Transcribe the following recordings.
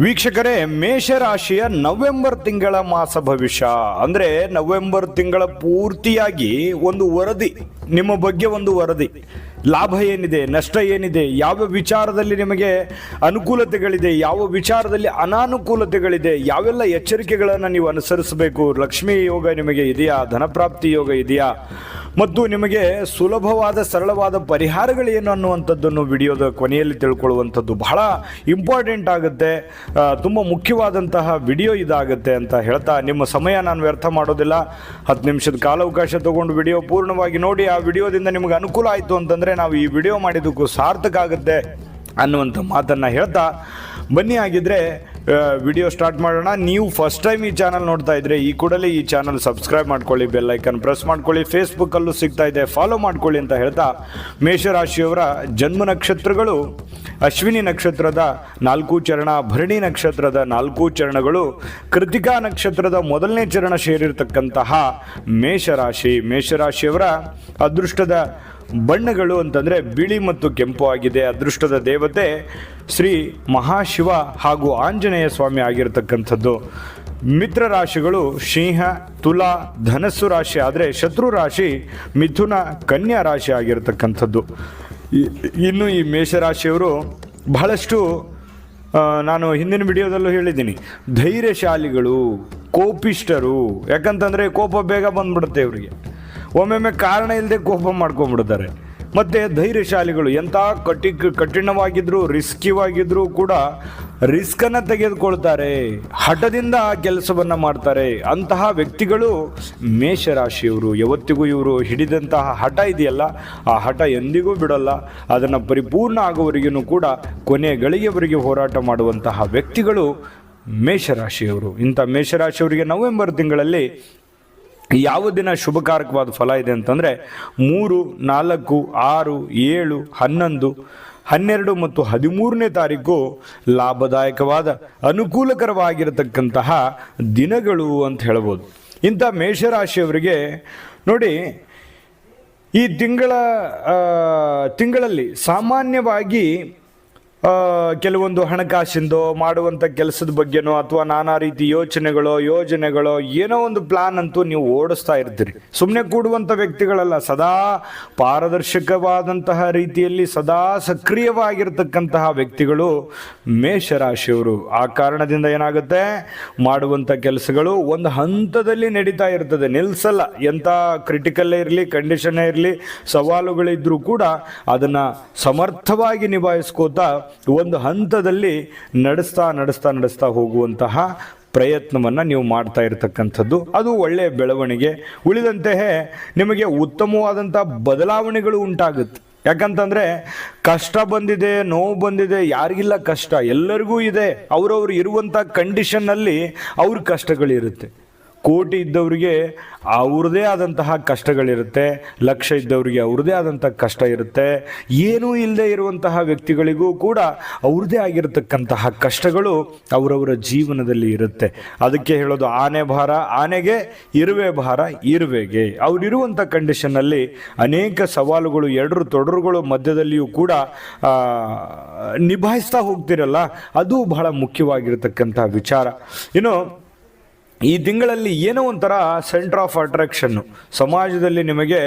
ವೀಕ್ಷಕರೇ, ಮೇಷರಾಶಿಯ ನವೆಂಬರ್ ತಿಂಗಳ ಮಾಸ ಭವಿಷ್ಯ. ಅಂದ್ರೆ ನವೆಂಬರ್ ತಿಂಗಳ ಪೂರ್ತಿಯಾಗಿ ಒಂದು ವರದಿ, ನಿಮ್ಮ ಬಗ್ಗೆ ಒಂದು ವರದಿ. ಲಾಭ ಏನಿದೆ, ನಷ್ಟ ಏನಿದೆ, ಯಾವ ವಿಚಾರದಲ್ಲಿ ನಿಮಗೆ ಅನುಕೂಲತೆಗಳಿದೆ, ಯಾವ ವಿಚಾರದಲ್ಲಿ ಅನಾನುಕೂಲತೆಗಳಿದೆ, ಯಾವೆಲ್ಲ ಎಚ್ಚರಿಕೆಗಳನ್ನು ನೀವು ಅನುಸರಿಸಬೇಕು? ಲಕ್ಷ್ಮೀ ಯೋಗ ನಿಮಗೆ ಇದೆಯಾ? ಧನಪ್ರಾಪ್ತಿ ಯೋಗ ಇದೆಯಾ? ಮತ್ತು ನಿಮಗೆ ಸುಲಭವಾದ, ಸರಳವಾದ ಪರಿಹಾರಗಳೇನು ಅನ್ನುವಂಥದ್ದನ್ನು ವಿಡಿಯೋದ ಕೊನೆಯಲ್ಲಿ ತಿಳ್ಕೊಳ್ಳುವಂಥದ್ದು ಬಹಳ ಇಂಪಾರ್ಟೆಂಟ್ ಆಗುತ್ತೆ. ತುಂಬ ಮುಖ್ಯವಾದಂತಹ ವಿಡಿಯೋ ಇದಾಗುತ್ತೆ ಅಂತ ಹೇಳ್ತಾ ನಿಮ್ಮ ಸಮಯ ನಾನು ವ್ಯರ್ಥ ಮಾಡೋದಿಲ್ಲ. ಹತ್ತು ನಿಮಿಷದ ಕಾಲಾವಕಾಶ ತಗೊಂಡು ವಿಡಿಯೋ ಪೂರ್ಣವಾಗಿ ನೋಡಿ, ಆ ವಿಡಿಯೋದಿಂದ ನಿಮಗೆ ಅನುಕೂಲ ಆಯಿತು ಅಂತಂದರೆ ನಾವು ಈ ವಿಡಿಯೋ ಮಾಡಿದ್ದಕ್ಕೂ ಸಾರ್ಥಕ ಆಗುತ್ತೆ ಅನ್ನುವಂಥ ಮಾತನ್ನು ಹೇಳ್ತಾ ಬನ್ನಿ. ಆಗಿದ್ರೆ ವಿಡಿಯೋ ಸ್ಟಾರ್ಟ್ ಮಾಡೋಣ. ನೀವು ಫಸ್ಟ್ ಟೈಮ್ ಈ ಚಾನಲ್ ನೋಡ್ತಾ ಇದ್ರೆ ಈ ಕೂಡಲೇ ಈ ಚಾನಲ್ ಸಬ್ಸ್ಕ್ರೈಬ್ ಮಾಡ್ಕೊಳ್ಳಿ ಬೆಲ್ ಐಕನ್ ಪ್ರೆಸ್ ಮಾಡ್ಕೊಳ್ಳಿ. ಫೇಸ್ಬುಕ್ಕಲ್ಲೂ ಸಿಗ್ತಾ ಇದೆ. ಫಾಲೋ ಮಾಡ್ಕೊಳ್ಳಿ ಅಂತ ಹೇಳ್ತಾ ಮೇಷರಾಶಿಯವರ ಜನ್ಮ ನಕ್ಷತ್ರಗಳು, ಅಶ್ವಿನಿ ನಕ್ಷತ್ರದ ನಾಲ್ಕು ಚರಣ, ಭರಣಿ ನಕ್ಷತ್ರದ ನಾಲ್ಕು ಚರಣಗಳು, ಕೃತಿಕಾ ನಕ್ಷತ್ರದ ಮೊದಲನೇ ಚರಣ ಸೇರಿರ್ತಕ್ಕಂತಹ ಮೇಷರಾಶಿ. ಮೇಷರಾಶಿಯವರ ಅದೃಷ್ಟದ ಬಣ್ಣಗಳು ಅಂತಂದರೆ ಬಿಳಿ ಮತ್ತು ಕೆಂಪು ಆಗಿದೆ. ಅದೃಷ್ಟದ ದೇವತೆ ಶ್ರೀ ಮಹಾಶಿವ ಹಾಗೂ ಆಂಜನೇಯ ಸ್ವಾಮಿ ಆಗಿರತಕ್ಕಂಥದ್ದು. ಮಿತ್ರ ರಾಶಿಗಳು ಸಿಂಹ, ತುಲಾ, ಧನಸ್ಸು ರಾಶಿ ಆದರೆ ಶತ್ರು ರಾಶಿ ಮಿಥುನ, ಕನ್ಯಾ ರಾಶಿ ಆಗಿರತಕ್ಕಂಥದ್ದು. ಇನ್ನು ಈ ಮೇಷರಾಶಿಯವರು ಬಹಳಷ್ಟು ನಾನು ಹಿಂದಿನ ವಿಡಿಯೋದಲ್ಲೂ ಹೇಳಿದ್ದೀನಿ. ಧೈರ್ಯಶಾಲಿಗಳು ಕೋಪಿಷ್ಟರು ಯಾಕಂತಂದರೆ ಕೋಪ ಬೇಗ ಬಂದ್ಬಿಡುತ್ತೆ ಇವರಿಗೆ. ಒಮ್ಮೊಮ್ಮೆ ಕಾರಣ ಇಲ್ಲದೆ ಕೋಪ ಮಾಡ್ಕೊಂಡ್ಬಿಡ್ತಾರೆ. ಮತ್ತು ಧೈರ್ಯಶಾಲಿಗಳು ಎಂಥ ಕಟ್ಟಿ ಕಠಿಣವಾಗಿದ್ದರೂ ರಿಸ್ಕಿವಾಗಿದ್ದರೂ ಕೂಡ ರಿಸ್ಕನ್ನು ತೆಗೆದುಕೊಳ್ತಾರೆ. ಹಠದಿಂದ ಕೆಲಸವನ್ನು ಮಾಡ್ತಾರೆ. ಅಂತಹ ವ್ಯಕ್ತಿಗಳು ಮೇಷರಾಶಿಯವರು, ಯಾವತ್ತಿಗೂ ಇವರು ಹಿಡಿದಂತಹ ಹಠ ಇದೆಯಲ್ಲ, ಆ ಹಠ ಎಂದಿಗೂ ಬಿಡಲ್ಲ. ಅದನ್ನು ಪರಿಪೂರ್ಣ ಆಗುವವರೆಗೂ ಕೂಡ ಕೊನೆ ಗಳಿಗೆವರೆಗೆ ಹೋರಾಟ ಮಾಡುವಂತಹ ವ್ಯಕ್ತಿಗಳು ಮೇಷರಾಶಿಯವರು. ಇಂಥ ಮೇಷರಾಶಿಯವರಿಗೆ ನವೆಂಬರ್ ತಿಂಗಳಲ್ಲಿ ಯಾವ ದಿನ ಶುಭಕಾರಕವಾದ ಫಲ ಇದೆ ಅಂತಂದರೆ ಮೂರು, ನಾಲ್ಕು, ಆರು, ಏಳು, ಹನ್ನೊಂದು, ಹನ್ನೆರಡು ಮತ್ತು ಹದಿಮೂರನೇ ತಾರೀಕು ಲಾಭದಾಯಕವಾದ, ಅನುಕೂಲಕರವಾಗಿರತಕ್ಕಂತಹ ದಿನಗಳು ಅಂತ ಹೇಳ್ಬೋದು. ಇಂಥ ಮೇಷರಾಶಿಯವರಿಗೆ ನೋಡಿ, ಈ ತಿಂಗಳ ತಿಂಗಳಲ್ಲಿ ಸಾಮಾನ್ಯವಾಗಿ ಕೆಲವೊಂದು ಹಣಕಾಸಿಂದು ಮಾಡುವಂಥ ಕೆಲಸದ ಬಗ್ಗೆನೋ ಅಥವಾ ನಾನಾ ರೀತಿ ಯೋಚನೆಗಳು, ಯೋಜನೆಗಳು ಏನೋ ಒಂದು ಪ್ಲಾನ್ ಅಂತೂ ನೀವು ಓಡಿಸ್ತಾ ಇರ್ತೀರಿ. ಸುಮ್ಮನೆ ಕೂಡುವಂಥ ವ್ಯಕ್ತಿಗಳಲ್ಲ, ಸದಾ ಪಾರದರ್ಶಕವಾದಂತಹ ರೀತಿಯಲ್ಲಿ ಸದಾ ಸಕ್ರಿಯವಾಗಿರ್ತಕ್ಕಂತಹ ವ್ಯಕ್ತಿಗಳು ಮೇಷರಾಶಿಯವರು. ಆ ಕಾರಣದಿಂದ ಏನಾಗುತ್ತೆ? ಮಾಡುವಂಥ ಕೆಲಸಗಳು ಒಂದು ಹಂತದಲ್ಲಿ ನಡೀತಾ ಇರ್ತದೆ. ನಿಲ್ಲಿಸಲ್ಲ ಎಂಥ ಕ್ರಿಟಿಕಲ್ಲೇ ಇರಲಿ ಕಂಡೀಷನ್ನೇ ಇರಲಿ ಸವಾಲುಗಳಿದ್ದರೂ ಕೂಡ ಅದನ್ನು ಸಮರ್ಥವಾಗಿ ನಿಭಾಯಿಸ್ಕೋತಾ ಒಂದು ಹಂತದಲ್ಲಿ ನಡೆಸ್ತಾ ನಡೆಸ್ತಾ ನಡೆಸ್ತಾ ಹೋಗುವಂತಹ ಪ್ರಯತ್ನವನ್ನು ನೀವು ಮಾಡ್ತಾ ಇರತಕ್ಕಂಥದ್ದು. ಅದು ಒಳ್ಳೆಯ ಬೆಳವಣಿಗೆ. ಉಳಿದಂತೆಯೇ ನಿಮಗೆ ಉತ್ತಮವಾದಂಥ ಬದಲಾವಣೆಗಳು ಉಂಟಾಗುತ್ತೆ. ಯಾಕಂತಂದರೆ ಕಷ್ಟ ಬಂದಿದೆ, ನೋವು ಬಂದಿದೆ, ಯಾರಿಗಿಲ್ಲ ಕಷ್ಟ, ಎಲ್ಲರಿಗೂ ಇದೆ. ಅವರವ್ರು ಇರುವಂಥ ಕಂಡೀಷನ್ನಲ್ಲಿ ಅವ್ರ ಕಷ್ಟಗಳಿರುತ್ತೆ. ಕೋಟಿ ಇದ್ದವರಿಗೆ ಅವ್ರದ್ದೇ ಆದಂತಹ ಕಷ್ಟಗಳಿರುತ್ತೆ, ಲಕ್ಷ ಇದ್ದವರಿಗೆ ಅವ್ರದ್ದೇ ಆದಂಥ ಕಷ್ಟ ಇರುತ್ತೆ, ಏನೂ ಇಲ್ಲದೆ ಇರುವಂತಹ ವ್ಯಕ್ತಿಗಳಿಗೂ ಕೂಡ ಅವ್ರದ್ದೇ ಆಗಿರತಕ್ಕಂತಹ ಕಷ್ಟಗಳು ಅವರವರ ಜೀವನದಲ್ಲಿ ಇರುತ್ತೆ. ಅದಕ್ಕೆ ಹೇಳೋದು ಆನೆ ಭಾರ, ಆನೆಗೆ ಇರುವೆ ಭಾರ, ಇರುವೆಗೆ. ಅವರಿರುವಂಥ ಕಂಡೀಷನ್ನಲ್ಲಿ ಅನೇಕ ಸವಾಲುಗಳು, ಎರಡರ ತೊಡರುಗಳು ಮಧ್ಯದಲ್ಲಿಯೂ ಕೂಡ ನಿಭಾಯಿಸ್ತಾ ಹೋಗ್ತಿರಲ್ಲ, ಅದು ಬಹಳ ಮುಖ್ಯವಾಗಿರತಕ್ಕಂಥ ವಿಚಾರ. ಇನ್ನು ಈ ತಿಂಗಳಲ್ಲಿ ಏನೋ ಒಂಥರ ಸೆಂಟರ್ ಆಫ್ ಅಟ್ರಾಕ್ಷನ್ನು ಸಮಾಜದಲ್ಲಿ ನಿಮಗೆ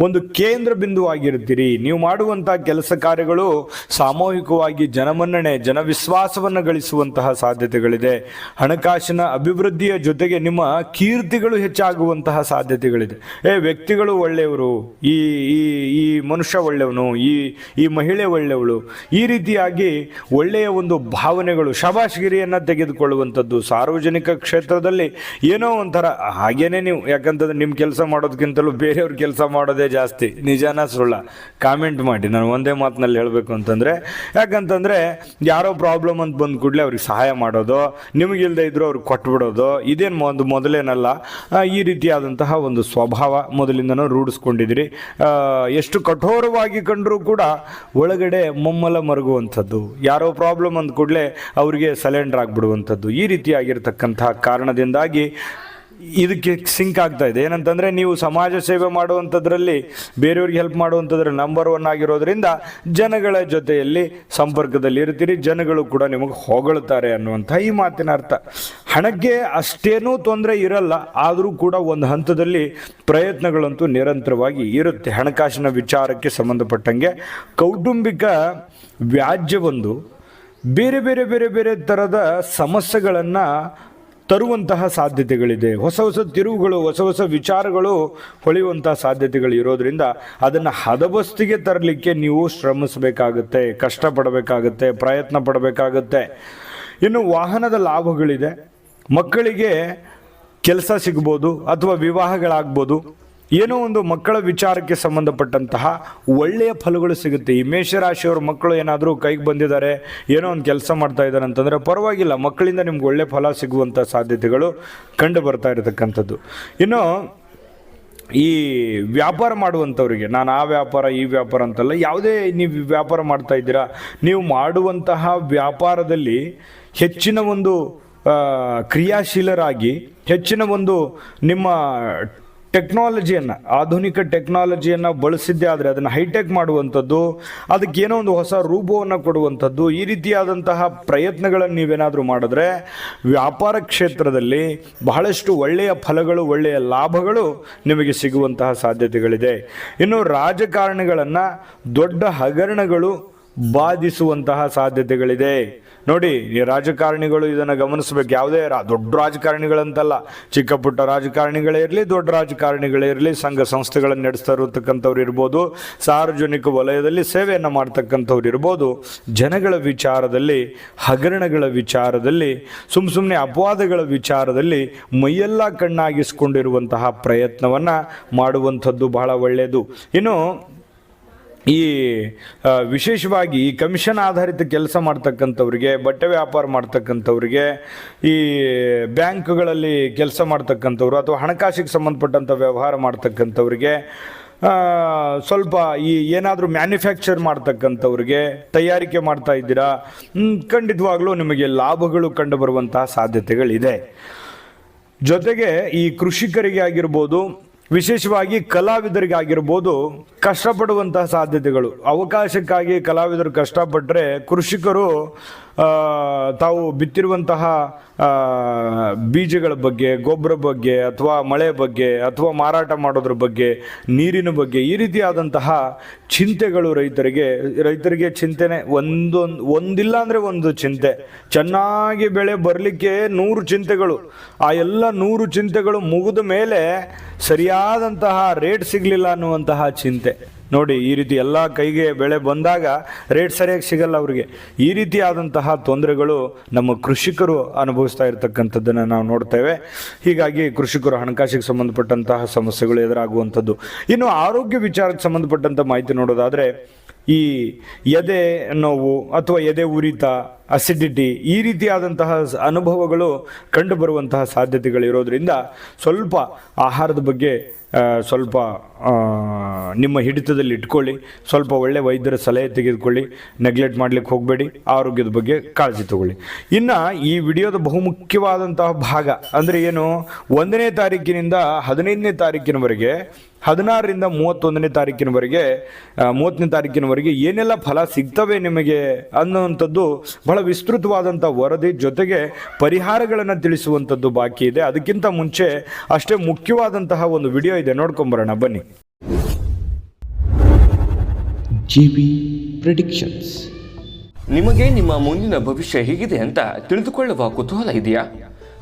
ಒಂದು ಕೇಂದ್ರ ಬಿಂದು ಆಗಿರ್ತೀರಿ ನೀವು ಮಾಡುವಂಥ ಕೆಲಸ ಕಾರ್ಯಗಳು ಸಾಮೂಹಿಕವಾಗಿ ಜನಮನ್ನಣೆ, ಜನವಿಶ್ವಾಸವನ್ನು ಗಳಿಸುವಂತಹ ಸಾಧ್ಯತೆಗಳಿದೆ. ಹಣಕಾಸಿನ ಅಭಿವೃದ್ಧಿಯ ಜೊತೆಗೆ ನಿಮ್ಮ ಕೀರ್ತಿಗಳು ಹೆಚ್ಚಾಗುವಂತಹ ಸಾಧ್ಯತೆಗಳಿದೆ. ಏ, ವ್ಯಕ್ತಿಗಳು ಒಳ್ಳೆಯವರು, ಈ ಈ ಈ ಮನುಷ್ಯ ಒಳ್ಳೆಯವನು, ಈ ಈ ಮಹಿಳೆ ಒಳ್ಳೆಯವಳು, ಈ ರೀತಿಯಾಗಿ ಒಳ್ಳೆಯ ಒಂದು ಭಾವನೆಗಳು ಶಬಾಷ್ಗಿರಿಯನ್ನು ತೆಗೆದುಕೊಳ್ಳುವಂಥದ್ದು ಸಾರ್ವಜನಿಕ ಕ್ಷೇತ್ರದಲ್ಲಿ ಏನೋ ಒಂಥರ ಹಾಗೇನೆ ನೀವು ಯಾಕಂತಂದ್ರೆ ನಿಮ್ಮ ಕೆಲಸ ಮಾಡೋದಕ್ಕಿಂತಲೂ ಬೇರೆಯವ್ರ ಕೆಲಸ ಮಾಡೋದೇ ಜಾಸ್ತಿ. ನಿಜಾನ ಸುಳ್ಳ. ಕಾಮೆಂಟ್ ಮಾಡಿ ನಾನು ಒಂದೇ ಮಾತಿನಲ್ಲಿ ಹೇಳಬೇಕು ಅಂತಂದರೆ ಯಾಕಂತಂದರೆ ಯಾರೋ ಪ್ರಾಬ್ಲಮ್ ಅಂತ ಬಂದ ಕೂಡಲೇ ಅವ್ರಿಗೆ ಸಹಾಯ ಮಾಡೋದು ನಿಮಗಿಲ್ಲದೆ ಇದ್ದರೂ ಅವ್ರಿಗೆ ಕೊಟ್ಬಿಡೋದು ಇದೇನು ಒಂದು ಮೊದಲೇನಲ್ಲ ಈ ರೀತಿಯಾದಂತಹ ಒಂದು ಸ್ವಭಾವ ಮೊದಲಿಂದನೂ ರೂಢಿಸ್ಕೊಂಡಿದ್ದೀರಿ. ಆ, ಎಷ್ಟು ಕಠೋರವಾಗಿ ಕಂಡರೂ ಕೂಡ ಒಳಗಡೆ ಮೊಮ್ಮಲ ಮರುಗುವಂಥದ್ದು. ಯಾರೋ ಪ್ರಾಬ್ಲಮ್ ಅಂದ ಕೂಡಲೇ ಅವರಿಗೆ ಸಲೆಂಡರ್ ಆಗಿಬಿಡುವಂಥದ್ದು ಈ ರೀತಿಯಾಗಿರ್ತಕ್ಕಂತಹ ಕಾರಣದಿಂದಾಗಿ ಇದಕ್ಕೆ ಸಿಂಕ್ ಆಗ್ತಾ ಇದೆ. ಏನಂತಂದ್ರೆ ನೀವು ಸಮಾಜ ಸೇವೆ ಮಾಡುವಂಥದ್ರಲ್ಲಿ ಬೇರೆಯವ್ರಿಗೆ ಹೆಲ್ಪ್ ಮಾಡುವಂಥದ್ರಲ್ಲಿ ನಂಬರ್ ಒನ್ ಆಗಿರೋದ್ರಿಂದ ಜನಗಳ ಜೊತೆಯಲ್ಲಿ ಸಂಪರ್ಕದಲ್ಲಿ ಇರ್ತೀರಿ. ಜನಗಳು ಕೂಡ ನಿಮಗೆ ಹೊಗಳ್ತಾರೆ ಅನ್ನುವಂಥ ಈ ಮಾತಿನ ಅರ್ಥ. ಹಣಕ್ಕೆ ಅಷ್ಟೇನೂ ತೊಂದರೆ ಇರಲ್ಲ, ಆದರೂ ಕೂಡ ಒಂದು ಹಂತದಲ್ಲಿ ಪ್ರಯತ್ನಗಳಂತೂ ನಿರಂತರವಾಗಿ ಇರುತ್ತೆ. ಹಣಕಾಸಿನ ವಿಚಾರಕ್ಕೆ ಸಂಬಂಧಪಟ್ಟಂಗೆ ಕೌಟುಂಬಿಕ ವ್ಯಾಜ್ಯವೊಂದು ಬೇರೆ ಬೇರೆ ಬೇರೆ ಬೇರೆ ಥರದ ಸಮಸ್ಯೆಗಳನ್ನು ತರುವಂತಹ ಸಾಧ್ಯತೆಗಳಿದೆ. ಹೊಸ ಹೊಸ ತಿರುವುಗಳು, ಹೊಸ ಹೊಸ ವಿಚಾರಗಳು ಹೊಳೆಯುವಂತಹ ಸಾಧ್ಯತೆಗಳು ಇರೋದ್ರಿಂದ ಅದನ್ನು ಹದಬಸ್ತಿಗೆ ತರಲಿಕ್ಕೆ ನೀವು ಶ್ರಮಿಸಬೇಕಾಗುತ್ತೆ, ಕಷ್ಟಪಡಬೇಕಾಗುತ್ತೆ, ಪ್ರಯತ್ನ ಪಡಬೇಕಾಗುತ್ತೆ. ಇನ್ನು ವಾಹನದ ಲಾಭಗಳಿದೆ. ಮಕ್ಕಳಿಗೆ ಕೆಲಸ ಸಿಗ್ಬೋದು ಅಥವಾ ವಿವಾಹಗಳಾಗ್ಬೋದು. ಏನೋ ಒಂದು ಮಕ್ಕಳ ವಿಚಾರಕ್ಕೆ ಸಂಬಂಧಪಟ್ಟಂತಹ ಒಳ್ಳೆಯ ಫಲಗಳು ಸಿಗುತ್ತೆ. ಈ ಮೇಷರಾಶಿಯವ್ರ ಮಕ್ಕಳು ಏನಾದರೂ ಕೈಗೆ ಬಂದಿದ್ದಾರೆ, ಏನೋ ಒಂದು ಕೆಲಸ ಮಾಡ್ತಾ ಇದ್ದಾರೆ ಅಂತಂದರೆ ಪರವಾಗಿಲ್ಲ, ಮಕ್ಕಳಿಂದ ನಿಮ್ಗೆ ಒಳ್ಳೆಯ ಫಲ ಸಿಗುವಂಥ ಸಾಧ್ಯತೆಗಳು ಕಂಡು ಬರ್ತಾ ಇರತಕ್ಕಂಥದ್ದು. ಇನ್ನು ಈ ವ್ಯಾಪಾರ ಮಾಡುವಂಥವ್ರಿಗೆ, ನಾನು ಆ ವ್ಯಾಪಾರ, ಈ ವ್ಯಾಪಾರ ಅಂತಲ್ಲ, ಯಾವುದೇ ನೀವು ವ್ಯಾಪಾರ ಮಾಡ್ತಾ ಇದ್ದೀರಾ, ನೀವು ಮಾಡುವಂತಹ ವ್ಯಾಪಾರದಲ್ಲಿ ಹೆಚ್ಚಿನ ಒಂದು ಕ್ರಿಯಾಶೀಲರಾಗಿ, ಹೆಚ್ಚಿನ ಒಂದು ನಿಮ್ಮ ಟೆಕ್ನಾಲಜಿಯನ್ನು ಆಧುನಿಕ ಟೆಕ್ನಾಲಜಿಯನ್ನು ಬಳಸಿದ್ದೇ ಆದರೆ ಅದನ್ನು ಹೈಟೆಕ್ ಮಾಡುವಂಥದ್ದು, ಅದಕ್ಕೆ ಏನೋ ಒಂದು ಹೊಸ ರೂಪವನ್ನು ಕೊಡುವಂಥದ್ದು, ಈ ರೀತಿಯಾದಂತಹ ಪ್ರಯತ್ನಗಳನ್ನು ನೀವೇನಾದರೂ ಮಾಡಿದ್ರೆ ವ್ಯಾಪಾರ ಕ್ಷೇತ್ರದಲ್ಲಿ ಬಹಳಷ್ಟು ಒಳ್ಳೆಯ ಫಲಗಳು, ಒಳ್ಳೆಯ ಲಾಭಗಳು ನಿಮಗೆ ಸಿಗುವಂತಹ ಸಾಧ್ಯತೆಗಳಿದೆ. ಇನ್ನು ರಾಜಕಾರಣಿಗಳನ್ನು ದೊಡ್ಡ ಹಗರಣಗಳು ಬಾಧಿಸುವಂತಹ ಸಾಧ್ಯತೆಗಳಿದೆ. ನೋಡಿ, ಈ ರಾಜಕಾರಣಿಗಳು ಇದನ್ನು ಗಮನಿಸಬೇಕು. ಯಾವುದೇ ರಾ, ದೊಡ್ಡ ರಾಜಕಾರಣಿಗಳಂತಲ್ಲ. ಚಿಕ್ಕ ಪುಟ್ಟ ರಾಜಕಾರಣಿಗಳೇ ಇರಲಿ, ದೊಡ್ಡ ರಾಜಕಾರಣಿಗಳೇ ಇರಲಿ, ಸಂಘ ಸಂಸ್ಥೆಗಳನ್ನು ನಡೆಸ್ತಾ ಇರತಕ್ಕಂಥವ್ರು ಇರ್ಬೋದು, ಸಾರ್ವಜನಿಕ ವಲಯದಲ್ಲಿ ಸೇವೆಯನ್ನು ಮಾಡ್ತಕ್ಕಂಥವ್ರು ಇರ್ಬೋದು, ಜನಗಳ ವಿಚಾರದಲ್ಲಿ, ಹಗರಣಗಳ ವಿಚಾರದಲ್ಲಿ ಸುಮ್ಮ ಸುಮ್ಮನೆ ಅಪವಾದಗಳ ವಿಚಾರದಲ್ಲಿ ಮೈಯೆಲ್ಲ ಕಣ್ಣಾಗಿಸಿಕೊಂಡಿರುವಂತಹ ಪ್ರಯತ್ನವನ್ನು ಮಾಡುವಂಥದ್ದು ಬಹಳ ಒಳ್ಳೆಯದು ಇನ್ನು ಈ ವಿಶೇಷವಾಗಿ ಈ ಕಮಿಷನ್ ಆಧಾರಿತ ಕೆಲಸ ಮಾಡ್ತಕ್ಕಂಥವ್ರಿಗೆ, ಬಟ್ಟೆ ವ್ಯಾಪಾರ ಮಾಡ್ತಕ್ಕಂಥವ್ರಿಗೆ, ಈ ಬ್ಯಾಂಕ್ಗಳಲ್ಲಿ ಕೆಲಸ ಮಾಡ್ತಕ್ಕಂಥವ್ರು ಅಥವಾ ಹಣಕಾಸಿಗೆ ಸಂಬಂಧಪಟ್ಟಂಥ ವ್ಯವಹಾರ ಮಾಡ್ತಕ್ಕಂಥವ್ರಿಗೆ ಸ್ವಲ್ಪ ಈ ಏನಾದರೂ ಮ್ಯಾನುಫ್ಯಾಕ್ಚರ್ ಮಾಡ್ತಕ್ಕಂಥವ್ರಿಗೆ ತಯಾರಿಕೆ ಮಾಡ್ತಾ ಇದ್ದೀರಾ ಖಂಡಿತವಾಗ್ಲೂ ನಿಮಗೆ ಲಾಭಗಳು ಕಂಡು ಬರುವಂತಹ ಸಾಧ್ಯತೆಗಳಿದೆ. ಜೊತೆಗೆ ಈ ಕೃಷಿಕರಿಗೆ ಆಗಿರ್ಬೋದು ವಿಶೇಷವಾಗಿ ಕಲಾವಿದರಿಗಾಗಿರ್ಬೋದು ಕಷ್ಟಪಡುವಂತಹ ಸಾಧ್ಯತೆಗಳು. ಅವಕಾಶಕ್ಕಾಗಿ ಕಲಾವಿದರು ಕಷ್ಟಪಟ್ಟರೆ ಕೃಷಿಕರು ತಾವು ಬಿತ್ತಿರುವಂತಹ ಬೀಜಗಳ ಬಗ್ಗೆ, ಗೊಬ್ಬರ ಬಗ್ಗೆ, ಅಥವಾ ಮಳೆ ಬಗ್ಗೆ, ಅಥವಾ ಮಾರಾಟ ಮಾಡೋದ್ರ ಬಗ್ಗೆ, ನೀರಿನ ಬಗ್ಗೆ, ಈ ರೀತಿಯಾದಂತಹ ಚಿಂತೆಗಳು ರೈತರಿಗೆ ರೈತರಿಗೆ ಚಿಂತೆನೆ, ಒಂದೊಂದು, ಒಂದಿಲ್ಲ ಅಂದರೆ ಒಂದು ಚಿಂತೆ. ಚೆನ್ನಾಗಿ ಬೆಳೆ ಬರಲಿಕ್ಕೆ ನೂರು ಚಿಂತೆಗಳು. ಆ ಎಲ್ಲ ನೂರು ಚಿಂತೆಗಳು ಮುಗಿದ ಮೇಲೆ ಸರಿಯಾದಂತಹ ರೇಟ್ ಸಿಗಲಿಲ್ಲ ಅನ್ನುವಂತಹ ಚಿಂತೆ. ನೋಡಿ, ಈ ರೀತಿ ಎಲ್ಲ ಕೈಗೆ ಬೆಳೆ ಬಂದಾಗ ರೇಟ್ ಸರಿಯಾಗಿ ಸಿಗಲ್ಲ ಅವರಿಗೆ. ಈ ರೀತಿಯಾದಂತಹ ತೊಂದರೆಗಳು ನಮ್ಮ ಕೃಷಿಕರು ಅನುಭವಿಸ್ತಾ ಇರತಕ್ಕಂಥದ್ದನ್ನು ನಾವು ನೋಡ್ತೇವೆ. ಹೀಗಾಗಿ ಕೃಷಿಕರು ಹಣಕಾಸಿಗೆ ಸಂಬಂಧಪಟ್ಟಂತಹ ಸಮಸ್ಯೆಗಳು ಎದುರಾಗುವಂಥದ್ದು. ಇನ್ನು ಆರೋಗ್ಯ ವಿಚಾರಕ್ಕೆ ಸಂಬಂಧಪಟ್ಟಂಥ ಮಾಹಿತಿ ನೋಡೋದಾದರೆ, ಈ ಎದೆ ನೋವು ಅಥವಾ ಎದೆ ಉರಿತ ಅಸಿಡಿಟಿ ಈ ರೀತಿಯಾದಂತಹ ಅನುಭವಗಳು ಕಂಡುಬರುವಂತಹ ಸಾಧ್ಯತೆಗಳಿರೋದ್ರಿಂದ ಸ್ವಲ್ಪ ಆಹಾರದ ಬಗ್ಗೆ ಸ್ವಲ್ಪ ನಿಮ್ಮ ಹಿಡಿತದಲ್ಲಿ ಇಟ್ಕೊಳ್ಳಿ. ಸ್ವಲ್ಪ ಒಳ್ಳೆ ವೈದ್ಯರ ಸಲಹೆ ತೆಗೆದುಕೊಳ್ಳಿ. ನೆಗ್ಲೆಕ್ಟ್ ಮಾಡ್ಲಿಕ್ಕೆ ಹೋಗಬೇಡಿ. ಆರೋಗ್ಯದ ಬಗ್ಗೆ ಕಾಳಜಿ ತಗೊಳ್ಳಿ. ಇನ್ನು ಈ ವಿಡಿಯೋದ ಬಹುಮುಖ್ಯವಾದಂತಹ ಭಾಗ ಅಂದರೆ ಏನು? ಒಂದನೇ ತಾರೀಕಿನಿಂದ ಹದಿನೈದನೇ ತಾರೀಕಿನವರೆಗೆ ಹದಿನಾರರಿಂದ ಮೂವತ್ತೊಂದನೇ ತಾರೀಕಿನವರೆಗೆ ಮೂವತ್ತನೇ ತಾರೀಕಿನವರೆಗೆ ಏನೆಲ್ಲ ಫಲ ಸಿಗ್ತವೆ ನಿಮಗೆ ಅನ್ನುವಂಥದ್ದು ಬಹಳ ವಿಸ್ತೃತವಾದಂಥ ವರದಿ ಜೊತೆಗೆ ಪರಿಹಾರಗಳನ್ನು ತಿಳಿಸುವಂಥದ್ದು ಬಾಕಿ ಇದೆ. ಅದಕ್ಕಿಂತ ಮುಂಚೆ ಅಷ್ಟೇ ಮುಖ್ಯವಾದಂತಹ ಒಂದು ವಿಡಿಯೋ ಇದೆ. ನೋಡ್ಕೊಂಬರೋಣ. ಬನ್ನಿ. GB predictions. ನಿಮಗೆ ನಿಮ್ಮ ಮುಂದಿನ ಭವಿಷ್ಯ ಹೇಗಿದೆ ಅಂತ ತಿಳಿದುಕೊಳ್ಳುವ ಕುತೂಹಲ ಇದೆಯಾ?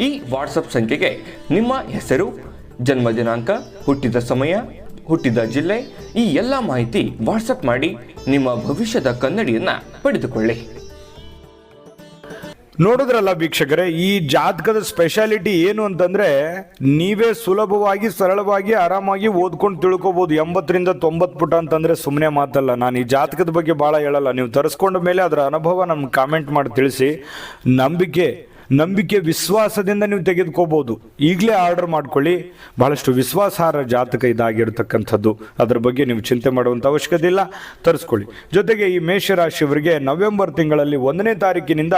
ಈ ವಾಟ್ಸಪ್ ಸಂಖ್ಯೆಗೆ ನಿಮ್ಮ ಹೆಸರು, ಜನ್ಮ ದಿನಾಂಕ, ಹುಟ್ಟಿದ ಸಮಯ, ಹುಟ್ಟಿದ ಜಿಲ್ಲೆ, ಈ ಎಲ್ಲ ಮಾಹಿತಿ ವಾಟ್ಸಪ್ ಮಾಡಿ ನಿಮ್ಮ ಭವಿಷ್ಯದ ಕನ್ನಡಿಯನ್ನ ಪಡೆದುಕೊಳ್ಳಿ. ನೋಡಿದ್ರಲ್ಲ ವೀಕ್ಷಕರೇ, ಈ ಜಾತಕದ ಸ್ಪೆಷಾಲಿಟಿ ಏನು ಅಂತಂದ್ರೆ, ನೀವೇ ಸುಲಭವಾಗಿ, ಸರಳವಾಗಿ, ಆರಾಮಾಗಿ ಓದ್ಕೊಂಡು ತಿಳ್ಕೊಬಹುದು ಎಂಬತ್ತರಿಂದ ತೊಂಬತ್ತು ಪುಟ ಅಂತಂದ್ರೆ ಸುಮ್ಮನೆ ಮಾತಲ್ಲ. ನಾನು ಈ ಜಾತಕದ ಬಗ್ಗೆ ಭಾಳ ಹೇಳಲ್ಲ. ನೀವು ತರಿಸ್ಕೊಂಡ ಮೇಲೆ ಅದರ ಅನುಭವ ನಮ್ಗೆ ಕಾಮೆಂಟ್ ಮಾಡಿ ತಿಳಿಸಿ. ನಂಬಿಕೆ ನಂಬಿಕೆ, ವಿಶ್ವಾಸದಿಂದ ನೀವು ತೆಗೆದುಕೋಬಹುದು ಈಗಲೇ ಆರ್ಡರ್ ಮಾಡ್ಕೊಳ್ಳಿ. ಬಹಳಷ್ಟು ವಿಶ್ವಾಸಾರ್ಹ ಜಾತಕ ಇದಾಗಿರ್ತಕ್ಕಂಥದ್ದು. ಅದರ ಬಗ್ಗೆ ನೀವು ಚಿಂತೆ ಮಾಡುವಂಥ ಅವಶ್ಯಕತೆ ಇಲ್ಲ. ತರಿಸ್ಕೊಳ್ಳಿ. ಜೊತೆಗೆ ಈ ಮೇಷರಾಶಿಯವರಿಗೆ ನವೆಂಬರ್ ತಿಂಗಳಲ್ಲಿ ಒಂದನೇ ತಾರೀಕಿನಿಂದ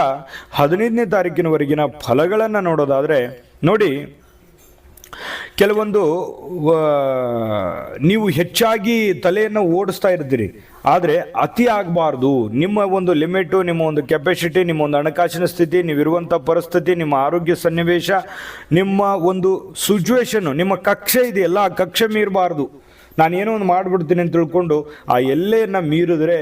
ಹದಿನೈದನೇ ತಾರೀಕಿನವರೆಗಿನ ಫಲಗಳನ್ನು ನೋಡೋದಾದರೆ, ನೋಡಿ ಕೆಲವೊಂದು ನೀವು ಹೆಚ್ಚಾಗಿ ತಲೆಯನ್ನು ಓಡಿಸ್ತಾ ಇರ್ತೀರಿ. ಆದರೆ ಅತಿ ಆಗಬಾರ್ದು. ನಿಮ್ಮ ಒಂದು ಲಿಮಿಟು, ನಿಮ್ಮ ಒಂದು ಕೆಪಾಸಿಟಿ ನಿಮ್ಮ ಒಂದು ಹಣಕಾಸಿನ ಸ್ಥಿತಿ ನೀವಿರುವಂಥ ಪರಿಸ್ಥಿತಿ, ನಿಮ್ಮ ಆರೋಗ್ಯ ಸನ್ನಿವೇಶ, ನಿಮ್ಮ ಒಂದು ಸಿಚುವೇಶನ್ನು ನಿಮ್ಮ ಕಕ್ಷೆ ಇದೆಯಲ್ಲ, ಆ ಕಕ್ಷೆ ಮೀರಬಾರ್ದು. ನಾನು ಏನೋ ಒಂದು ಮಾಡಿಬಿಡ್ತೀನಿ ಅಂತ ತಿಳ್ಕೊಂಡು ಆ ಎಲ್ಲೆಯನ್ನು ಮೀರಿದ್ರೆ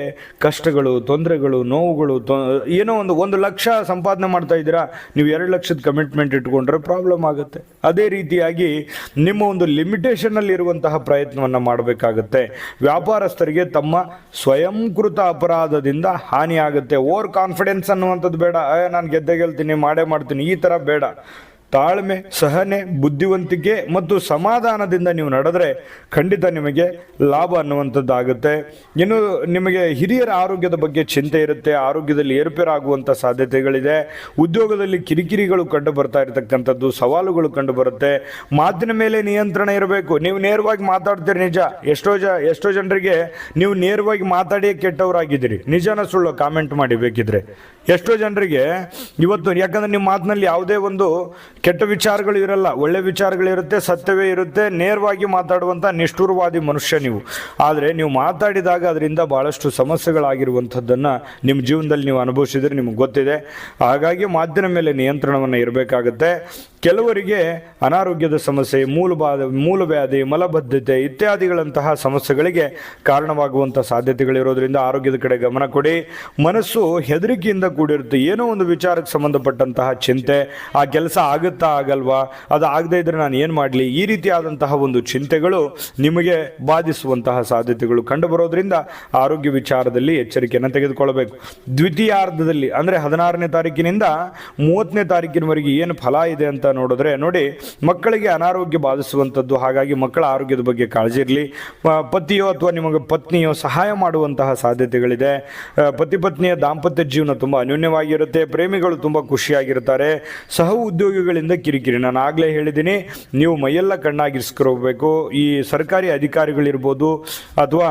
ಕಷ್ಟಗಳು, ತೊಂದರೆಗಳು, ನೋವುಗಳು, ತೊ, ಏನೋ ಒಂದು ಒಂದು ಲಕ್ಷ ಸಂಪಾದನೆ ಮಾಡ್ತಾ ಇದ್ದೀರಾ, ನೀವು ಎರಡು ಲಕ್ಷದ ಕಮಿಟ್ಮೆಂಟ್ ಇಟ್ಕೊಂಡ್ರೆ ಪ್ರಾಬ್ಲಮ್ ಆಗುತ್ತೆ. ಅದೇ ರೀತಿಯಾಗಿ ನಿಮ್ಮ ಒಂದು ಲಿಮಿಟೇಷನ್ನಲ್ಲಿರುವಂತಹ ಪ್ರಯತ್ನವನ್ನು ಮಾಡಬೇಕಾಗತ್ತೆ. ವ್ಯಾಪಾರಸ್ಥರಿಗೆ ತಮ್ಮ ಸ್ವಯಂಕೃತ ಅಪರಾಧದಿಂದ ಹಾನಿಯಾಗುತ್ತೆ. ಓವರ್ ಕಾನ್ಫಿಡೆನ್ಸ್ ಅನ್ನುವಂಥದ್ದು ಬೇಡ. ನಾನು ಗೆದ್ದೆ ಗೆಲ್ತೀನಿ, ಮಾಡೇ ಮಾಡ್ತೀನಿ, ಈ ಥರ ಬೇಡ. ತಾಳ್ಮೆ, ಸಹನೆ, ಬುದ್ಧಿವಂತಿಕೆ ಮತ್ತು ಸಮಾಧಾನದಿಂದ ನೀವು ನಡೆದರೆ ಖಂಡಿತ ನಿಮಗೆ ಲಾಭ ಅನ್ನುವಂಥದ್ದಾಗುತ್ತೆ. ಇನ್ನು ನಿಮಗೆ ಹಿರಿಯರ ಆರೋಗ್ಯದ ಬಗ್ಗೆ ಚಿಂತೆ ಇರುತ್ತೆ, ಆರೋಗ್ಯದಲ್ಲಿ ಏರುಪೇರಾಗುವಂಥ ಸಾಧ್ಯತೆಗಳಿದೆ. ಉದ್ಯೋಗದಲ್ಲಿ ಕಿರಿಕಿರಿಗಳು ಕಂಡು ಬರ್ತಾ ಇರತಕ್ಕಂಥದ್ದು, ಸವಾಲುಗಳು ಕಂಡು ಬರುತ್ತೆ ಮಾತಿನ ಮೇಲೆ ನಿಯಂತ್ರಣ ಇರಬೇಕು. ನೀವು ನೇರವಾಗಿ ಮಾತಾಡ್ತೀರಿ, ನಿಜ. ಎಷ್ಟೋ ಜ, ಎಷ್ಟೋ ಜನರಿಗೆ ನೀವು ನೇರವಾಗಿ ಮಾತಾಡಿಯೇ ಕೆಟ್ಟವರಾಗಿದ್ದೀರಿ. ನಿಜನ ಸುಳ್ಳು ಕಾಮೆಂಟ್ ಮಾಡಿ ಬೇಕಿದ್ರೆ. ಎಷ್ಟೋ ಜನರಿಗೆ ಇವತ್ತು ಯಾಕಂದ್ರೆ ನಿಮ್ಮ ಮಾತಿನಲ್ಲಿ ಯಾವುದೇ ಒಂದು ಕೆಟ್ಟ ವಿಚಾರಗಳು ಇರಲ್ಲ, ಒಳ್ಳೆ ವಿಚಾರಗಳಿರುತ್ತೆ ಸತ್ಯವೇ ಇರುತ್ತೆ, ನೇರವಾಗಿ ಮಾತಾಡುವಂಥ ನಿಷ್ಠುರವಾದಿ ಮನುಷ್ಯ ನೀವು. ಆದರೆ ನೀವು ಮಾತಾಡಿದಾಗ ಅದರಿಂದ ಭಾಳಷ್ಟು ಸಮಸ್ಯೆಗಳಾಗಿರುವಂಥದ್ದನ್ನು ನಿಮ್ಮ ಜೀವನದಲ್ಲಿ ನೀವು ಅನುಭವಿಸಿದ್ರೆ ನಿಮಗೆ ಗೊತ್ತಿದೆ. ಹಾಗಾಗಿ ಮಾತಿನ ಮೇಲೆ ನಿಯಂತ್ರಣವನ್ನು ಇರಬೇಕಾಗುತ್ತೆ. ಕೆಲವರಿಗೆ ಅನಾರೋಗ್ಯದ ಸಮಸ್ಯೆ ಮೂಲಬಾಧ ಮೂಲವ್ಯಾಧಿ ಮಲಬದ್ಧತೆ ಇತ್ಯಾದಿಗಳಂತಹ ಸಮಸ್ಯೆಗಳಿಗೆ ಕಾರಣವಾಗುವಂಥ ಸಾಧ್ಯತೆಗಳಿರೋದ್ರಿಂದ ಆರೋಗ್ಯದ ಕಡೆ ಗಮನ ಕೊಡಿ. ಮನಸ್ಸು ಹೆದರಿಕೆಯಿಂದ ಕೂಡಿರುತ್ತೆ. ಏನೋ ಒಂದು ವಿಚಾರಕ್ಕೆ ಸಂಬಂಧಪಟ್ಟಂತಹ ಚಿಂತೆ, ಆ ಕೆಲಸ ಆಗುತ್ತಾ ಆಗಲ್ವಾ? ಅದು ಆಗದೇ ಇದ್ರೆ ನಾನು ಏನು ಮಾಡಲಿ? ಈ ರೀತಿಯಾದಂತಹ ಒಂದು ಚಿಂತೆಗಳು ನಿಮಗೆ ಬಾಧಿಸುವಂತಹ ಸಾಧ್ಯತೆಗಳು ಕಂಡುಬರೋದ್ರಿಂದ ಆರೋಗ್ಯ ವಿಚಾರದಲ್ಲಿ ಎಚ್ಚರಿಕೆಯನ್ನು ತೆಗೆದುಕೊಳ್ಳಬೇಕು. ದ್ವಿತೀಯಾರ್ಧದಲ್ಲಿ, ಅಂದರೆ ಹದಿನಾರನೇ ತಾರೀಕಿನಿಂದ ಮೂವತ್ತನೇ ತಾರೀಕಿನವರೆಗೆ ಏನು ಫಲ ಇದೆ ಅಂತ ನೋಡಿದ್ರೆ, ನೋಡಿ, ಮಕ್ಕಳಿಗೆ ಅನಾರೋಗ್ಯ ಬಾಧಿಸುವಂಥದ್ದು, ಹಾಗಾಗಿ ಮಕ್ಕಳ ಆರೋಗ್ಯದ ಬಗ್ಗೆ ಕಾಳಜಿ ಇರಲಿ. ಪತಿಯೋ ಅಥವಾ ನಿಮಗೆ ಪತ್ನಿಯೋ ಸಹಾಯ ಮಾಡುವಂತಹ ಸಾಧ್ಯತೆಗಳಿದೆ. ಪತಿ ಪತ್ನಿಯ ದಾಂಪತ್ಯ ಜೀವನ ತುಂಬ ಅನ್ಯೋನ್ಯವಾಗಿರುತ್ತೆ, ಪ್ರೇಮಿಗಳು ತುಂಬ ಖುಷಿಯಾಗಿರ್ತಾರೆ ಸಹ ಉದ್ಯೋಗಿಗಳಿಂದ ಕಿರಿಕಿರಿ. ನಾನು ಆಗಲೇ ಹೇಳಿದ್ದೀನಿ, ನೀವು ಮೈಯೆಲ್ಲ ಕಣ್ಣಾಗಿರ್ಸ್ಕೊಬೇಕು. ಈ ಸರ್ಕಾರಿ ಅಧಿಕಾರಿಗಳಿರ್ಬೋದು ಅಥವಾ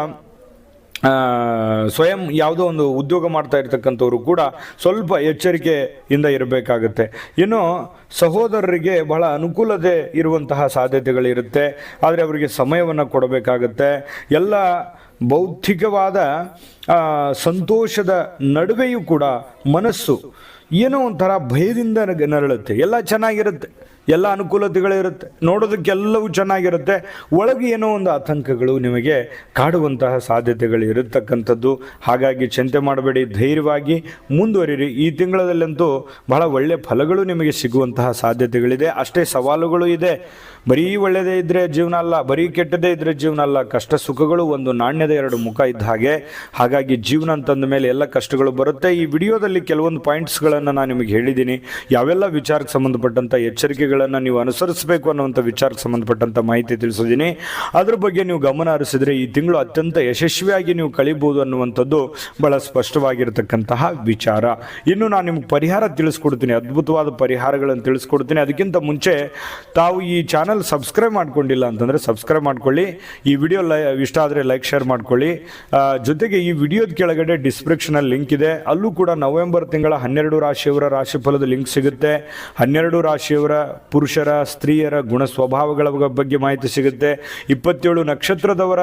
ಸ್ವಯಂ ಯಾವುದೋ ಒಂದು ಉದ್ಯೋಗ ಮಾಡ್ತಾ ಇರ್ತಕ್ಕಂಥವ್ರು ಕೂಡ ಸ್ವಲ್ಪ ಎಚ್ಚರಿಕೆಯಿಂದ ಇರಬೇಕಾಗುತ್ತೆ. ಇನ್ನು ಸಹೋದರರಿಗೆ ಬಹಳ ಅನುಕೂಲತೆ ಇರುವಂತಹ ಸಾಧ್ಯತೆಗಳಿರುತ್ತೆ. ಆದರೆ ಅವರಿಗೆ ಸಮಯವನ್ನು ಕೊಡಬೇಕಾಗುತ್ತೆ. ಎಲ್ಲ ಬೌದ್ಧಿಕವಾದ ಸಂತೋಷದ ನಡುವೆಯೂ ಕೂಡ ಮನಸ್ಸು ಏನೋ ಒಂಥರ ಭಯದಿಂದ ನರಳುತ್ತೆ. ಎಲ್ಲ ಚೆನ್ನಾಗಿರುತ್ತೆ. ಎಲ್ಲ ಅನುಕೂಲತೆಗಳಿರುತ್ತೆ ನೋಡೋದಕ್ಕೆಲ್ಲವೂ ಚೆನ್ನಾಗಿರುತ್ತೆ. ಒಳಗೆ ಏನೋ ಒಂದು ಆತಂಕಗಳು ನಿಮಗೆ ಕಾಡುವಂತಹ ಸಾಧ್ಯತೆಗಳು ಇರತಕ್ಕಂಥದ್ದು. ಹಾಗಾಗಿ ಚಿಂತೆ ಮಾಡಬೇಡಿ, ಧೈರ್ಯವಾಗಿ ಮುಂದುವರಿರಿ. ಈ ತಿಂಗಳಲ್ಲಂತೂ ಬಹಳ ಒಳ್ಳೆಯ ಫಲಗಳು ನಿಮಗೆ ಸಿಗುವಂತಹ ಸಾಧ್ಯತೆಗಳಿದೆ. ಅಷ್ಟೇ ಸವಾಲುಗಳು ಇದೆ. ಬರೀ ಒಳ್ಳೆಯದೇ ಇದ್ದರೆ ಜೀವನ ಅಲ್ಲ, ಬರೀ ಕೆಟ್ಟದೇ ಇದ್ದರೆ ಜೀವನ ಅಲ್ಲ. ಕಷ್ಟ ಸುಖಗಳು ಒಂದು ನಾಣ್ಯದ ಎರಡು ಮುಖ ಇದ್ದ ಹಾಗೆ. ಹಾಗಾಗಿ ಜೀವನ ಅಂತಂದ ಮೇಲೆ ಎಲ್ಲ ಕಷ್ಟಗಳು ಬರುತ್ತೆ. ಈ ವಿಡಿಯೋದಲ್ಲಿ ಕೆಲವೊಂದು ಪಾಯಿಂಟ್ಸ್ಗಳನ್ನು ನಾನು ನಿಮಗೆ ಹೇಳಿದ್ದೀನಿ. ಯಾವೆಲ್ಲ ವಿಚಾರಕ್ಕೆ ಸಂಬಂಧಪಟ್ಟಂಥ ಎಚ್ಚರಿಕೆಗಳು ಪದ್ಧತಿಗಳನ್ನು ನೀವು ಅನುಸರಿಸಬೇಕು ಅನ್ನುವಂಥ ವಿಚಾರಕ್ಕೆ ಸಂಬಂಧಪಟ್ಟಂಥ ಮಾಹಿತಿ ತಿಳಿಸಿದ್ದೀನಿ. ಅದ್ರ ಬಗ್ಗೆ ನೀವು ಗಮನ ಹರಿಸಿದ್ರೆ ಈ ತಿಂಗಳು ಅತ್ಯಂತ ಯಶಸ್ವಿಯಾಗಿ ನೀವು ಕಳಿಬೋದು ಅನ್ನುವಂಥದ್ದು ಬಹಳ ಸ್ಪಷ್ಟವಾಗಿರತಕ್ಕಂತಹ ವಿಚಾರ. ಇನ್ನು ನಾನು ನಿಮ್ಗೆ ಪರಿಹಾರ ತಿಳಿಸ್ಕೊಡ್ತೀನಿ, ಅದ್ಭುತವಾದ ಪರಿಹಾರಗಳನ್ನು ತಿಳಿಸ್ಕೊಡ್ತೀನಿ. ಅದಕ್ಕಿಂತ ಮುಂಚೆ ತಾವು ಈ ಚಾನಲ್ ಸಬ್ಸ್ಕ್ರೈಬ್ ಮಾಡ್ಕೊಂಡಿಲ್ಲ ಅಂತಂದರೆ ಸಬ್ಸ್ಕ್ರೈಬ್ ಮಾಡ್ಕೊಳ್ಳಿ, ಈ ವಿಡಿಯೋ ಲೈ, ಇಷ್ಟ ಆದರೆ ಲೈಕ್, ಶೇರ್ ಮಾಡ್ಕೊಳ್ಳಿ. ಜೊತೆಗೆ ಈ ವಿಡಿಯೋದ ಕೆಳಗಡೆ ಡಿಸ್ಕ್ರಿಪ್ಷನಲ್ಲಿ ಲಿಂಕ್ ಇದೆ. ಅಲ್ಲೂ ಕೂಡ ನವೆಂಬರ್ ತಿಂಗಳ ಹನ್ನೆರಡು ರಾಶಿಯವರ ರಾಶಿಫಲದ ಲಿಂಕ್ ಸಿಗುತ್ತೆ. ಹನ್ನೆರಡು ರಾಶಿಯವರ ಪುರುಷರ, ಸ್ತ್ರೀಯರ ಗುಣ ಸ್ವಭಾವಗಳ ಬಗ್ಗೆ ಮಾಹಿತಿ ಸಿಗುತ್ತೆ. ಇಪ್ಪತ್ತೇಳು ನಕ್ಷತ್ರದವರ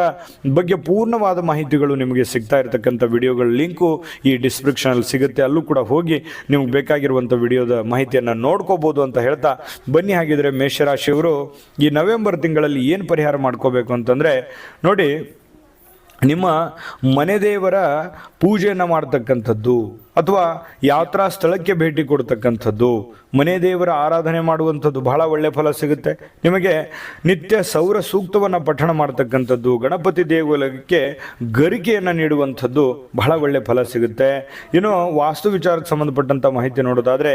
ಬಗ್ಗೆ ಪೂರ್ಣವಾದ ಮಾಹಿತಿಗಳು ನಿಮಗೆ ಸಿಗ್ತಾ ಇರತಕ್ಕಂಥ ವಿಡಿಯೋಗಳ ಲಿಂಕು ಈ ಡಿಸ್ಕ್ರಿಪ್ಷನಲ್ಲಿ ಸಿಗುತ್ತೆ. ಅಲ್ಲೂ ಕೂಡ ಹೋಗಿ ನಿಮ್ಗೆ ಬೇಕಾಗಿರುವಂಥ ವಿಡಿಯೋದ ಮಾಹಿತಿಯನ್ನು ನೋಡ್ಕೋಬೋದು ಅಂತ ಹೇಳ್ತಾ ಬನ್ನಿ. ಹಾಗಿದ್ರೆ ಮೇಷರಾಶಿಯವರು ಈ ನವೆಂಬರ್ ತಿಂಗಳಲ್ಲಿ ಏನು ಪರಿಹಾರ ಮಾಡ್ಕೋಬೇಕು ಅಂತಂದರೆ ನೋಡಿ ನಿಮ್ಮ ಮನೆ ದೇವರ ಪೂಜೆಯನ್ನು ಮಾಡ್ತಕ್ಕಂಥದ್ದು ಅಥವಾ ಯಾತ್ರಾ ಸ್ಥಳಕ್ಕೆ ಭೇಟಿ ಕೊಡ್ತಕ್ಕಂಥದ್ದು, ಮನೆ ದೇವರ ಆರಾಧನೆ ಮಾಡುವಂಥದ್ದು ಬಹಳ ಒಳ್ಳೆ ಫಲ ಸಿಗುತ್ತೆ. ನಿಮಗೆ ನಿತ್ಯ ಸೌರ ಸೂಕ್ತವನ್ನು ಪಠಣ ಮಾಡ್ತಕ್ಕಂಥದ್ದು, ಗಣಪತಿ ದೇವಾಲಯಕ್ಕೆ ಗರಿಕೆಯನ್ನು ನೀಡುವಂಥದ್ದು ಬಹಳ ಒಳ್ಳೆ ಫಲ ಸಿಗುತ್ತೆ. ಇನ್ನು ವಾಸ್ತು ವಿಚಾರಕ್ಕೆ ಸಂಬಂಧಪಟ್ಟಂಥ ಮಾಹಿತಿ ನೋಡೋದಾದರೆ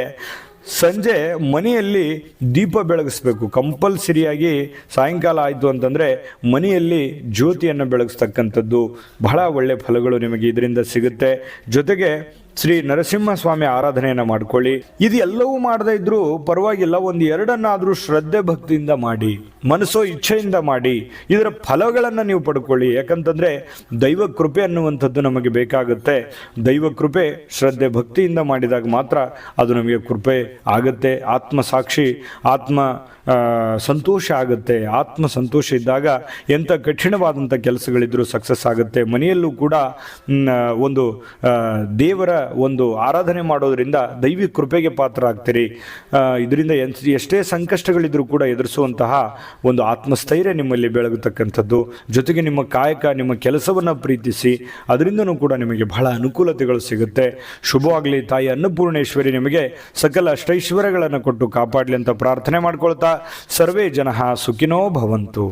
ಸಂಜೆ ಮನೆಯಲ್ಲಿ ದೀಪ ಬೆಳಗಿಸ್ಬೇಕು. ಕಂಪಲ್ಸರಿಯಾಗಿ ಸಾಯಂಕಾಲ ಆಯಿತು ಅಂತಂದರೆ ಮನೆಯಲ್ಲಿ ಜ್ಯೋತಿಯನ್ನು ಬೆಳಗಿಸ್ತಕ್ಕಂಥದ್ದು ಬಹಳ ಒಳ್ಳೆಯ ಫಲಗಳು ನಿಮಗೆ ಇದರಿಂದ ಸಿಗುತ್ತೆ. ಜೊತೆಗೆ ಶ್ರೀ ನರಸಿಂಹಸ್ವಾಮಿ ಆರಾಧನೆಯನ್ನು ಮಾಡ್ಕೊಳ್ಳಿ. ಇದು ಎಲ್ಲವೂ ಮಾಡದೇ ಇದ್ರೂ ಪರವಾಗಿಲ್ಲ, ಒಂದು ಎರಡನ್ನಾದರೂ ಶ್ರದ್ಧೆ ಭಕ್ತಿಯಿಂದ ಮಾಡಿ, ಮನಸ್ಸೋ ಇಚ್ಛೆಯಿಂದ ಮಾಡಿ, ಇದರ ಫಲಗಳನ್ನು ನೀವು ಪಡ್ಕೊಳ್ಳಿ. ಯಾಕಂತಂದರೆ ದೈವ ಕೃಪೆ ಅನ್ನುವಂಥದ್ದು ನಮಗೆ ಬೇಕಾಗುತ್ತೆ. ದೈವ ಕೃಪೆ ಶ್ರದ್ಧೆ ಭಕ್ತಿಯಿಂದ ಮಾಡಿದಾಗ ಮಾತ್ರ ಅದು ನಮಗೆ ಕೃಪೆ ಆಗುತ್ತೆ. ಆತ್ಮ ಸಾಕ್ಷಿ, ಆತ್ಮ ಸಂತೋಷ ಆಗುತ್ತೆ. ಆತ್ಮ ಸಂತೋಷ ಇದ್ದಾಗ ಎಂಥ ಕಠಿಣವಾದಂಥ ಕೆಲಸಗಳಿದ್ರೂ ಸಕ್ಸಸ್ ಆಗುತ್ತೆ. ಮನೆಯಲ್ಲೂ ಕೂಡ ಒಂದು ದೇವರ ಒಂದು ಆರಾಧನೆ ಮಾಡೋದರಿಂದ ದೈವಿಕ ಕೃಪೆಗೆ ಪಾತ್ರ ಆಗ್ತೀರಿ ಇದರಿಂದ ಎಷ್ಟೇ ಸಂಕಷ್ಟಗಳಿದ್ರೂ ಕೂಡ ಎದುರಿಸುವಂತಹ ಒಂದು ಆತ್ಮಸ್ಥೈರ್ಯ ನಿಮ್ಮಲ್ಲಿ ಬೆಳಗತಕ್ಕಂಥದ್ದು. ಜೊತೆಗೆ ನಿಮ್ಮ ಕಾಯಕ, ನಿಮ್ಮ ಕೆಲಸವನ್ನು ಪ್ರೀತಿಸಿ, ಅದರಿಂದನೂ ಕೂಡ ನಿಮಗೆ ಬಹಳ ಅನುಕೂಲತೆಗಳು ಸಿಗುತ್ತೆ. ಶುಭವಾಗಲಿ ತಾಯಿ ಅನ್ನಪೂರ್ಣೇಶ್ವರಿ ನಿಮಗೆ ಸಕಲ ಅಷ್ಟೈಶ್ವರ್ಯಗಳನ್ನು ಕೊಟ್ಟು ಕಾಪಾಡಲಿ ಅಂತ ಪ್ರಾರ್ಥನೆ ಮಾಡ್ಕೊಳ್ತಾ, ಸರ್ವೇ ಜನ ಸುಖಿನೋ ಭವಂತು.